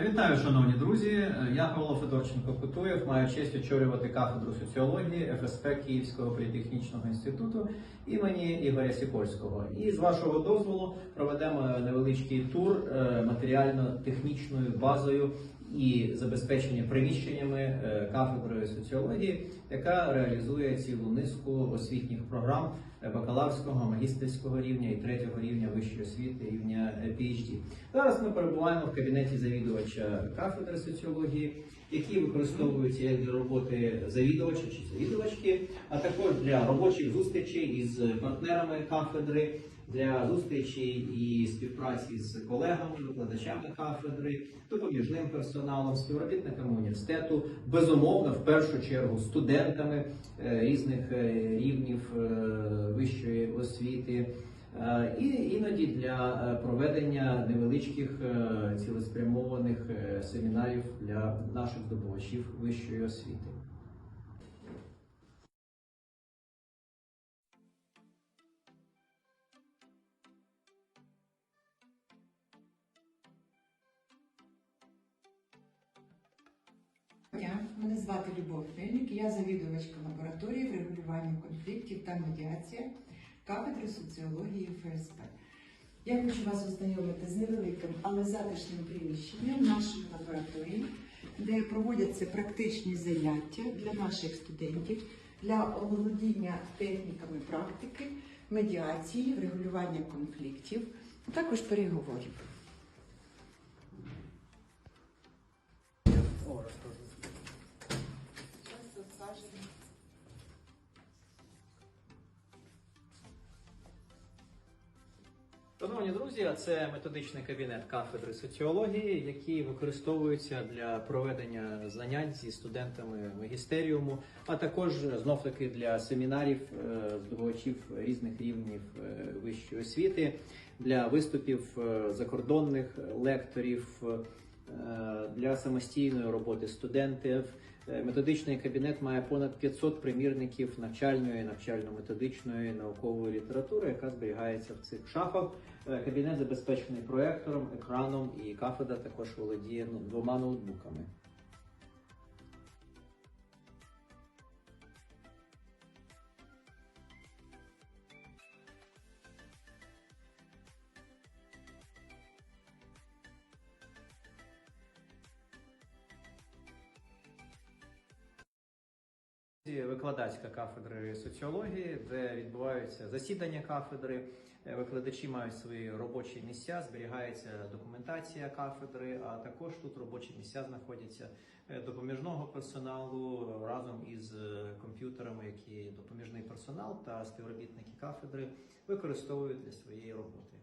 Е, Вітаю, шановні друзі. Е, Я Павло Федорченко Кутуєв, маю честь очолювати кафедру соціології ФСП Київського політехнічного інституту імені Ігоря Сікорського. І з вашого дозволу проведемо невеличкий тур е, матеріально-технічною базою і забезпечення приміщеннями е, кафедрою соціології, яка реалізує цілу низку освітніх програм е, бакалаврського, магістерського рівня і третього рівня вищої освіти, рівня е, PhD. Зараз ми перебуваємо в кабінеті завідувача кафедри соціології, які використовуються як для роботи завідувача чи завідувачки, а також для робочих зустрічей із партнерами кафедри, для зустрічей і співпраці з колегами, викладачами кафедри, допоміжним персоналом, співробітниками університету, безумовно, в першу чергу студентами е, різних е, рівнів е, вищої освіти. І іноді для проведення невеличких цілеспрямованих семінарів для наших здобувачів вищої освіти. Дня. Мене звати Любов Мельник, я завідувачка лабораторії врегулювання конфліктів та медіація кафедри соціології ФСП. Я хочу вас ознайомити з невеликим, але затишним приміщенням нашої лабораторії, де проводяться практичні заняття для наших студентів для оволодіння техніками практики, медіації, врегулювання конфліктів, а також переговорів. Шановні друзі, це методичний кабінет кафедри соціології, який використовується для проведення занять зі студентами магістеріуму, а також знов таки для семінарів е, здобувачів різних рівнів е, вищої освіти, для виступів е, закордонних лекторів, для самостійної роботи студентів. Е, Методичний кабінет має понад 500 примірників навчальної, навчально-методичної наукової літератури, яка зберігається в цих шафах. Е, Кабінет забезпечений проектором, екраном і кафедра також володіє ну, двома ноутбуками. Викладацька кафедри соціології, де відбуваються засідання кафедри. Е, Викладачі мають свої робочі місця, зберігається документація кафедри, а також тут робочі місця знаходяться е, допоміжного персоналу разом із е, комп'ютерами, які допоміжний персонал та співробітники кафедри використовують для своєї роботи.